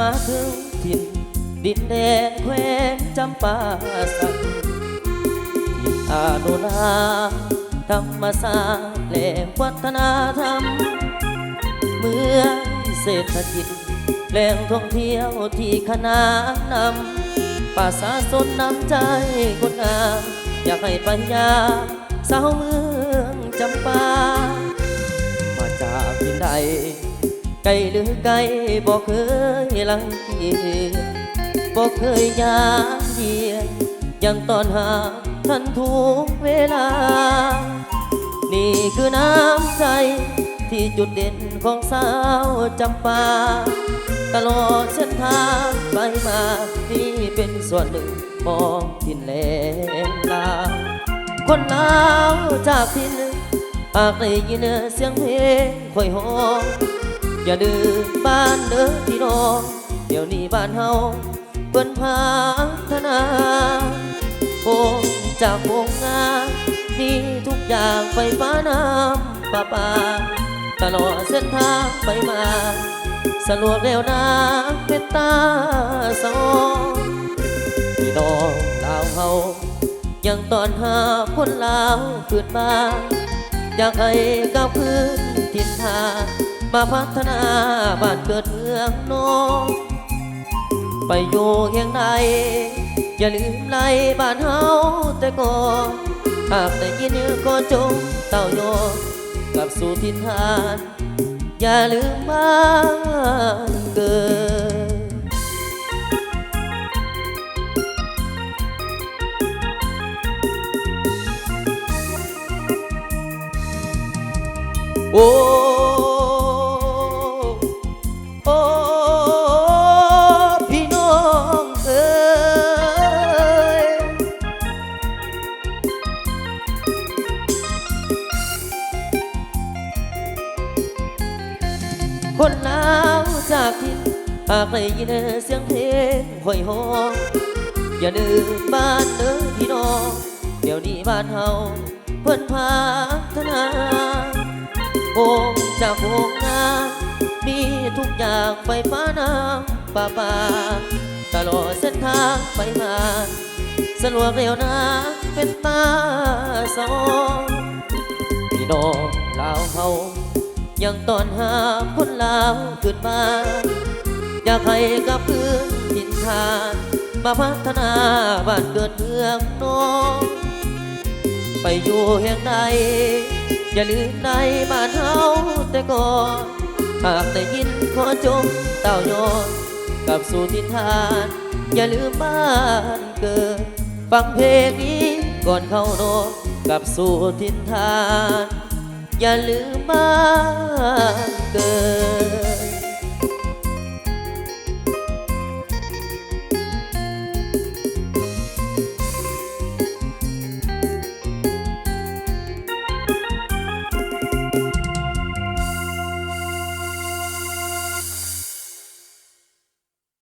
มาถึงถิ่นดินแดนแคว้นจำปาสักที่อาโนนาธรรมศาสตร์และวัฒนธรรม เมืองเศรษฐกิจแหล่งท่องเที่ยวที่ขนานนำป่าสาสนน้ำใจคนงาม อยากให้ปัญญา สาวเมืองจำปา มาจากที่ใด ไกลหรือไกลบอกเคยลังเกียจบอกเคยยามเยียนยังตอนหาท่านทุกเวลา นี่คือน้ำใจที่จุดเด่นของสาวจำปา ตลอดเส้นทางไปมาที่เป็นส่วนหนึ่งของทินแหลงลาคนลาวจากทินปากได้ยินเสียงเพลงค่อยหอม อย่าดื้อบ้านเด้อพี่น้อง เดี๋ยวนี้บ้านเฮาเปิ้นพัฒนาโป่งจากโรงงานมีทุกอย่างไฟฟ้าน้ำประปาตลอดเส้นทางไปมาสะดวกเร็วนะเป็นตาสองพี่น้องลาวเฮายังตอนหาคนลาวคืนมาอยากให้ก้าวพื้นทินทาง มาพัฒนาบ้านเกิดเมืองนองไปอยู่เฮียงใดอย่าลืมไล่บ้านเฮาแต่ก่อนหากได้ยินก็จงเต้ายกลับสู่ทินฐาน อย่าลืมบ้านเกิดโอ้ คนลาวจากทินหากได้ยินเสียงเพลงห้อยหองอย่าดื้อบ้านเด้อพี่น้อง เดี๋ยวนี้บ้านเฮาเพิ่นพัฒนาโอ่งจากโรงงานมีทุกอย่างไฟฟ้าน้ำประปาตลอดเส้นทางไปมาสะดวกเร็วนะเป็นตาสองพี่น้องลาวเฮา ยังตอนหาคนลาวขึ้นมา อยากให้กับคืนถิ่นฐาน มาพัฒนาบ้านเกิดเมืองน้อง ไปอยู่แห่งใดอย่าลืมในบ้านเฮาแต่ก่อนหากได้ยินขอจงเต้ายอนกลับสู่ทินฐาน อย่าลืมบ้านเกิด ฟังเพลงนี้ก่อนเข้านอนกลับสู่ทินฐาน อย่าลืมบ้านเกิด